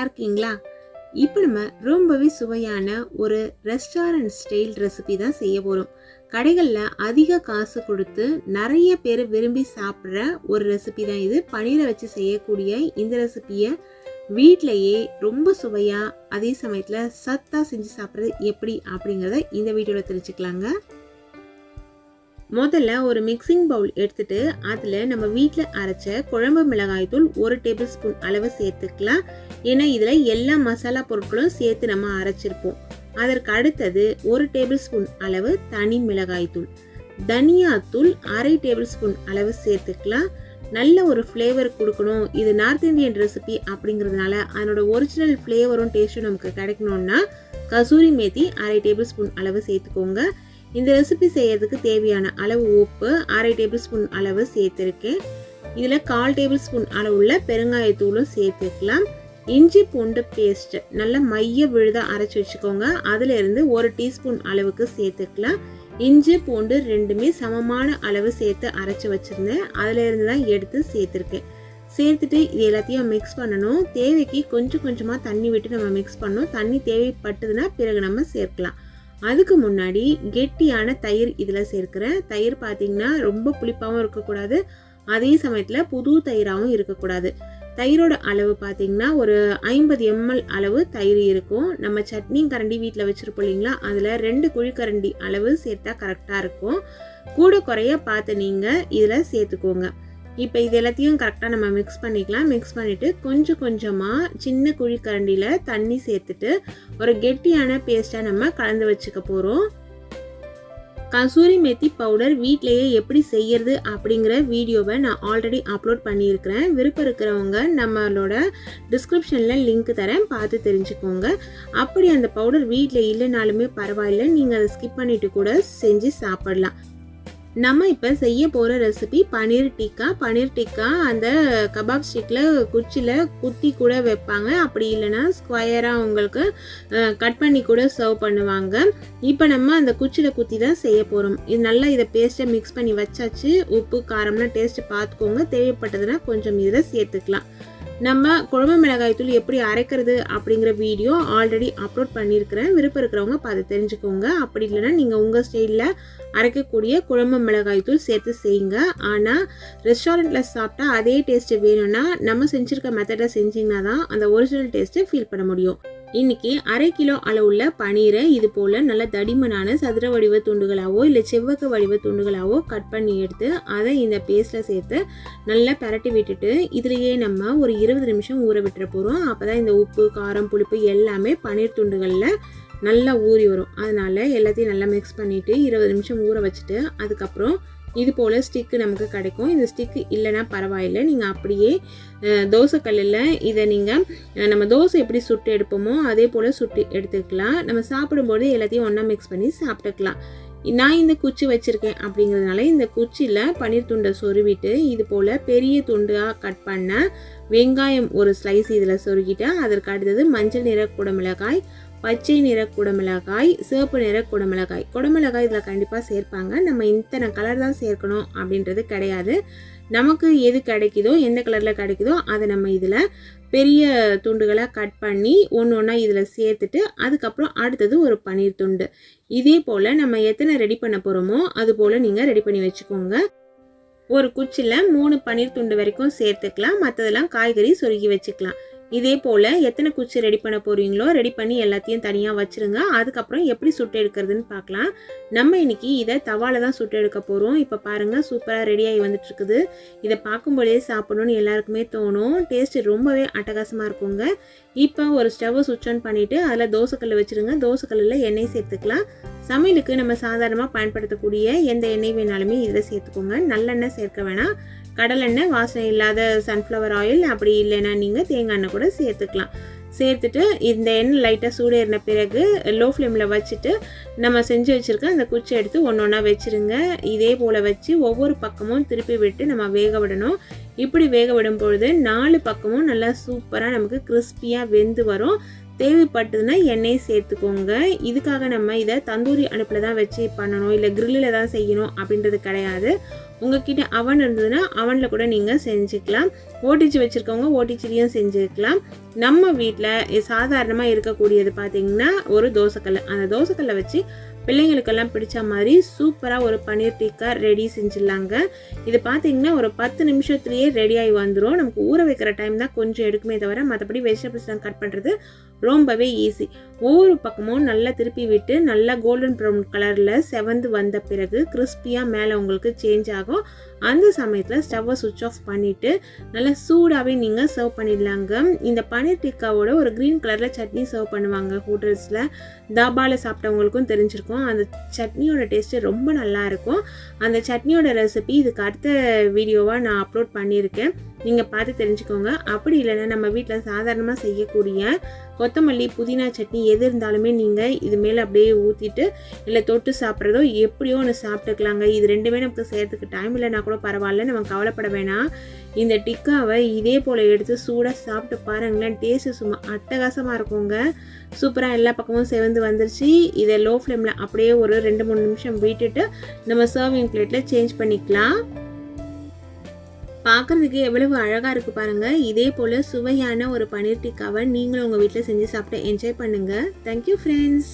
நல்லா இருக்கீங்களா? இப்போ நம்ம ரொம்பவே சுவையான ஒரு ரெஸ்டாரண்ட் ஸ்டைல் ரெசிபி தான் செய்ய போகிறோம் கடைகளில் அதிக காசு கொடுத்து நிறைய பேர் விரும்பி சாப்பிட்ற ஒரு ரெசிபி தான் இது. பன்னீரை வச்சு செய்யக்கூடிய இந்த ரெசிபியை வீட்டிலையே ரொம்ப சுவையாக அதே சமயத்தில் சத்தாக செஞ்சு சாப்பிட்றது எப்படி அப்படிங்கிறத இந்த வீடியோவில் தெரிஞ்சுக்கலாங்க. முதல்ல ஒரு மிக்சிங் பவுல் எடுத்துட்டு அதில் நம்ம வீட்டில் அரைச்ச குழம்பு மிளகாய் தூள் ஒரு டேபிள் ஸ்பூன் அளவு சேர்த்துக்கலாம். ஏன்னா இதில் எல்லா மசாலா பொருட்களும் சேர்த்து நம்ம அரைச்சிருப்போம். அதற்கு அடுத்தது ஒரு டேபிள் ஸ்பூன் அளவு தனி மிளகாய் தூள். தனியாத்தூள் அரை டேபிள் ஸ்பூன் அளவு சேர்த்துக்கலாம். நல்ல ஒரு ஃப்ளேவர் கொடுக்கணும். இது நார்த் இந்தியன் ரெசிபி அப்படிங்கிறதுனால அதனோட ஒரிஜினல் ஃப்ளேவரும் டேஸ்ட்டும் நமக்கு கிடைக்கணும்னா கசூரி மேத்தி அரை டேபிள் ஸ்பூன் அளவு சேர்த்துக்கோங்க. இந்த ரெசிபி செய்யறதுக்கு தேவையான அளவு உப்பு அரை டேபிள் ஸ்பூன் அளவு சேர்த்துருக்கேன். இதில் கால் டேபிள் ஸ்பூன் அளவுள்ள பெருங்காயத்தூளும் சேர்த்துக்கலாம் இஞ்சி பூண்டு பேஸ்ட் நல்லா மைய விழுதாக அரைச்சி வச்சுக்கோங்க. அதிலிருந்து ஒரு டீஸ்பூன் அளவுக்கு சேர்த்துக்கலாம் இஞ்சி பூண்டு ரெண்டுமே சமமான அளவு சேர்த்து அரைச்சி வச்சுருந்தேன். அதிலிருந்து தான் எடுத்து சேர்த்துருக்கேன். சேர்த்துட்டு இது எல்லாத்தையும் மிக்ஸ் பண்ணணும். தேவைக்கு கொஞ்சம் கொஞ்சமாக தண்ணி விட்டு நம்ம மிக்ஸ் பண்ணணும். தண்ணி தேவைப்பட்டதுன்னா பிறகு நம்ம சேர்க்கலாம். அதுக்கு முன்னாடி கெட்டியான தயிர் இதில் சேர்க்குறேன் தயிர் பார்த்தீங்கன்னா ரொம்ப புளிப்பாகவும் இருக்கக்கூடாது. அதே சமயத்தில் புது தயிராகவும் இருக்கக்கூடாது. தயிரோட அளவு பார்த்தீங்கன்னா ஒரு ஐம்பது எம்எல் அளவு தயிர் இருக்கும். நம்ம சட்னி கரண்டி வீட்டில் வச்சுருப்போம் இல்லைங்களா? அதில் ரெண்டு குழிக்கரண்டி அளவு சேர்த்தா கரெக்டாக இருக்கும். கூட குறைய பார்த்து நீங்கள் இதில் சேர்த்துக்கோங்க. இப்போ இது எல்லாத்தையும் கரெக்டாக நம்ம மிக்ஸ் பண்ணிக்கலாம். மிக்ஸ் பண்ணிவிட்டு கொஞ்சம் கொஞ்சமாக சின்ன குழி கரண்டியில் தண்ணி சேர்த்துட்டு ஒரு கெட்டியான பேஸ்ட்டாக நம்ம கலந்து வச்சுக்க போகிறோம் கசூரி மெத்தி பவுடர் வீட்டிலையே எப்படி செய்யறது அப்படிங்கிற வீடியோவை நான் ஆல்ரெடி அப்லோட் பண்ணியிருக்கிறேன். விருப்பம் இருக்கிறவங்க நம்மளோட டிஸ்கிரிப்ஷனில் லிங்க் தரேன். பார்த்து தெரிஞ்சுக்கோங்க. அப்படி அந்த பவுடர் வீட்டில் இல்லைனாலுமே பரவாயில்ல. நீங்கள் அதை ஸ்கிப் பண்ணிவிட்டு கூட செஞ்சு சாப்பிடலாம். நம்ம இப்போ செய்ய போகிற ரெசிபி பன்னீர் டிக்கா. பன்னீர் டிக்கா அந்த கபாப் ஸ்டிக்கில் குச்சியில் குத்தி கூட வைப்பாங்க. அப்படி இல்லைன்னா ஸ்கொயராக உங்களுக்கு கட் பண்ணி கூட சர்வ் பண்ணுவாங்க. இப்போ நம்ம அந்த குச்சியில் குத்தி தான் செய்ய போகிறோம் இது நல்லா இதை பேஸ்ட்டை மிக்ஸ் பண்ணி வச்சாச்சு. உப்பு காரம்லாம் டேஸ்ட்டு பார்த்துக்கோங்க தேவைப்பட்டதுன்னா கொஞ்சம் இதில் சேர்த்துக்கலாம். நம்ம குழம்பு மிளகாய் தூள் எப்படி அரைக்கிறது அப்படிங்கிற வீடியோ ஆல்ரெடி அப்லோட் பண்ணியிருக்கிறேன். விருப்பம் இருக்கிறவங்க பார்த்து தெரிஞ்சுக்கோங்க. அப்படி இல்லைன்னா நீங்கள் உங்கள் ஸ்டைலில் அரைக்கக்கூடிய குழம்பு மிளகாய் தூள் சேர்த்து செய்யுங்க. ஆனால் ரெஸ்டாரண்ட்டில் சாப்பிட்டா அதே டேஸ்ட்டு வேணும்னா நம்ம செஞ்சுருக்க மெத்தடை செஞ்சிங்கன்னா தான் அந்த ஒரிஜினல் டேஸ்ட்டை ஃபீல் பண்ண முடியும். இன்னைக்கு அரை கிலோ அளவுள்ள பனீரை இது போல் நல்ல தடிமனான சதுர வடிவ துண்டுகளாகவோ இல்லை செவ்வக வடிவ துண்டுகளாகவோ கட் பண்ணி எடுத்து அதை இந்த பேஸ்ட்டில் சேர்த்து நல்லா பரட்டி விட்டுட்டு இதுலேயே நம்ம ஒரு இருபது நிமிஷம் ஊற விட்டுற போகிறோம் அப்போ தான் இந்த உப்பு காரம் புளிப்பு எல்லாமே பன்னீர் துண்டுகளில் நல்லா ஊறி வரும். அதனால் எல்லாத்தையும் நல்லா மிக்ஸ் பண்ணிவிட்டு இருபது நிமிஷம் ஊற வச்சுட்டு அதுக்கப்புறம் இது போல் ஸ்டிக்கு நமக்கு கிடைக்கும். இந்த ஸ்டிக்கு இல்லைன்னா பரவாயில்லை. நீங்கள் அப்படியே தோசைக்கல்லில் இதை நீங்கள் நம்ம தோசை எப்படி சுட்டு எடுப்போமோ அதே போல் சுட்டு எடுத்துக்கலாம். நம்ம சாப்பிடும்போது எல்லாத்தையும் ஒன்றா மிக்ஸ் பண்ணி சாப்பிட்டுக்கலாம். நான் இந்த குச்சி வச்சுருக்கேன் அப்படிங்கிறதுனால இந்த குச்சியில் பன்னீர் துண்டை சொருவிட்டு இது போல் பெரிய துண்டாக கட் பண்ண வெங்காயம் ஒரு ஸ்லைஸ் இதில் சொருகிட்டேன் அதற்கு அடுத்தது மஞ்சள் நிற குடமிளகாய் பச்சை நிற குடமிளகாய் சிவப்பு நிற குடமிளகாய். குடமிளகாய் இதில் கண்டிப்பாக சேர்ப்பாங்க. நம்ம இத்தனை கலர் தான் சேர்க்கணும் அப்படின்றது கிடையாது. நமக்கு எது கிடைக்குதோ எந்த கலரில் கிடைக்குதோ அதை நம்ம இதில் பெரிய துண்டுகளாக கட் பண்ணி ஒன்று ஒன்றா இதில் சேர்த்துட்டு அதுக்கப்புறம் அடுத்தது ஒரு பன்னீர் துண்டு. இதே போல் நம்ம எத்தனை ரெடி பண்ண போகிறோமோ அது போல் நீங்கள் ரெடி பண்ணி வச்சுக்கோங்க. ஒரு குச்சியில் மூணு பன்னீர் துண்டு வரைக்கும் சேர்த்துக்கலாம். மற்றதெல்லாம் காய்கறி சொருகி வச்சுக்கலாம். இதே போல் எத்தனை குச்சி ரெடி பண்ண போகிறீங்களோ ரெடி பண்ணி எல்லாத்தையும் தனியாக வச்சுருங்க. அதுக்கப்புறம் எப்படி சுட்டு எடுக்கிறதுன்னு பார்க்கலாம். நம்ம இன்றைக்கி இதை தவாவில் தான் சுட்டு எடுக்க போகிறோம் இப்போ பாருங்கள் சூப்பராக ரெடியாகி வந்துட்டுருக்குது. இதை பார்க்கும்பொழுதே சாப்பிடணும்னு எல்லாருக்குமே தோணும். டேஸ்ட்டு ரொம்பவே அட்டகாசமாக இருக்குங்க. இப்போ ஒரு ஸ்டவ்வை சுவிச் ஆன் பண்ணிவிட்டு அதில் தோசைக்கல் வச்சுருங்க. தோசைக்கல்லில் எண்ணெய் சேர்த்துக்கலாம். சமையலுக்கு நம்ம சாதாரணமாக பயன்படுத்தக்கூடிய எந்த எண்ணெய் வேணாலுமே இதில் சேர்த்துக்கோங்க. நல்லெண்ணெய் சேர்க்க வேணாம். கடலெண்ணெய் வாசனை இல்லாத சன்ஃப்ளவர் ஆயில் அப்படி இல்லைன்னா நீங்கள் தேங்காய் எண்ணெய் கூட சேர்த்துக்கலாம். சேர்த்துட்டு இந்த எண்ணெய் லைட்டாக சூடேறின பிறகு லோ ஃப்ளேமில் வச்சுட்டு நம்ம செஞ்சு வச்சுருக்க அந்த குச்சி எடுத்து ஒன்று ஒன்றா வச்சுருங்க. இதே போல் வச்சு ஒவ்வொரு பக்கமும் திருப்பி விட்டு நம்ம வேக விடணும். இப்படி வேக விடும் பொழுது நாலு பக்கமும் நல்லா சூப்பராக நமக்கு கிறிஸ்பியாக வெந்து வரும். தேவைப்பட்டதுன்னா எண்ணெய் சேர்த்துக்கோங்க. இதுக்காக நம்ம இதை தந்தூரி அடுப்பில் தான் வச்சு பண்ணணும். இல்லை கிரில்லில் தான் செய்யணும் அப்படின்றது கிடையாது. உங்ககிட்ட அவன் இருந்ததுன்னா அவனில் கூட நீங்கள் செஞ்சுக்கலாம். ஓடிச்சு வச்சுருக்கவங்க ஓடிச்சிலையும் செஞ்சுக்கலாம். நம்ம வீட்டில் சாதாரணமாக இருக்கக்கூடியது பார்த்தீங்கன்னா ஒரு தோசைக்கல் அந்த தோசைக்கல்லை வச்சு பிள்ளைங்களுக்கெல்லாம் பிடிச்ச மாதிரி சூப்பராக ஒரு பன்னீர் டிக்கா ரெடி செஞ்சிடலாங்க. இது பார்த்தீங்கன்னா ஒரு பத்து நிமிஷத்துலேயே ரெடி ஆகி வந்துடும் நமக்கு ஊற வைக்கிற டைம் தான் கொஞ்சம் எடுக்குமே தவிர மற்றபடி வெஜிடபிள்ஸ்லாம் கட் பண்ணுறது ரொம்பவே ஈஸி ஒவ்வொரு பக்கமும் நல்லா திருப்பி விட்டு நல்லா கோல்டன் ப்ரௌன் கலரில் செவந்து வந்த பிறகு கிறிஸ்பியாக மேலே உங்களுக்கு சேஞ்ச் ஆகும். அந்த சமயத்தில் ஸ்டவ்வை சுவிட்ச் ஆஃப் பண்ணிவிட்டு நல்லா சூடாகவே நீங்கள் சர்வ் பண்ணிடலாங்க. இந்த பன்னீர் டிக்காவோட ஒரு க்ரீன் கலரில் சட்னி சர்வ் பண்ணுவாங்க ஹோட்டல்ஸில் தாபாவில் சாப்பிட்டவங்களுக்கும் தெரிஞ்சிருக்கும். அந்த சட்னியோட டேஸ்ட்டு ரொம்ப நல்லா இருக்கும். அந்த சட்னியோட ரெசிபி இதுக்கு அடுத்த வீடியோவாக நான் அப்லோட் பண்ணியிருக்கேன். நீங்கள் பார்த்து தெரிஞ்சுக்கோங்க. அப்படி இல்லைன்னா நம்ம வீட்டில் சாதாரணமாக செய்யக்கூடிய கொத்தமல்லி புதினா சட்னி எது இருந்தாலுமே நீங்கள் இது மேலே அப்படியே ஊற்றிட்டு இல்லை தொட்டு சாப்பிட்றதோ எப்படியோ ஒன்று சாப்பிட்டுக்கலாங்க. இது ரெண்டுமே நமக்கு செய்கிறதுக்கு டைம் இல்லைனா கூட பரவாயில்ல. நம்ம கவலைப்பட வேணாம். இந்த டிக்காவை இதே போல் எடுத்து சூடாக சாப்பிட்டு பாருங்களேன். டேஸ்ட்டு சும்மா அட்டகாசமாக இருக்குங்க. சூப்பராக எல்லா பக்கமும் செவந்து வந்துருச்சு. இதை லோ ஃப்ளேமில் அப்படியே ஒரு ரெண்டு மூணு நிமிஷம் விட்டுட்டு நம்ம சர்விங் பிளேட்டில் சேஞ்ச் பண்ணிக்கலாம். பார்க்குறதுக்கு எவ்வளவு அழகாக இருக்குது பாருங்கள் இதே போல் சுவையான ஒரு பன்னீர் டிக்காவை நீங்களும் உங்கள் வீட்டில் செஞ்சு சாப்பிட்டு என்ஜாய் பண்ணுங்கள் தேங்க்யூ ஃப்ரெண்ட்ஸ்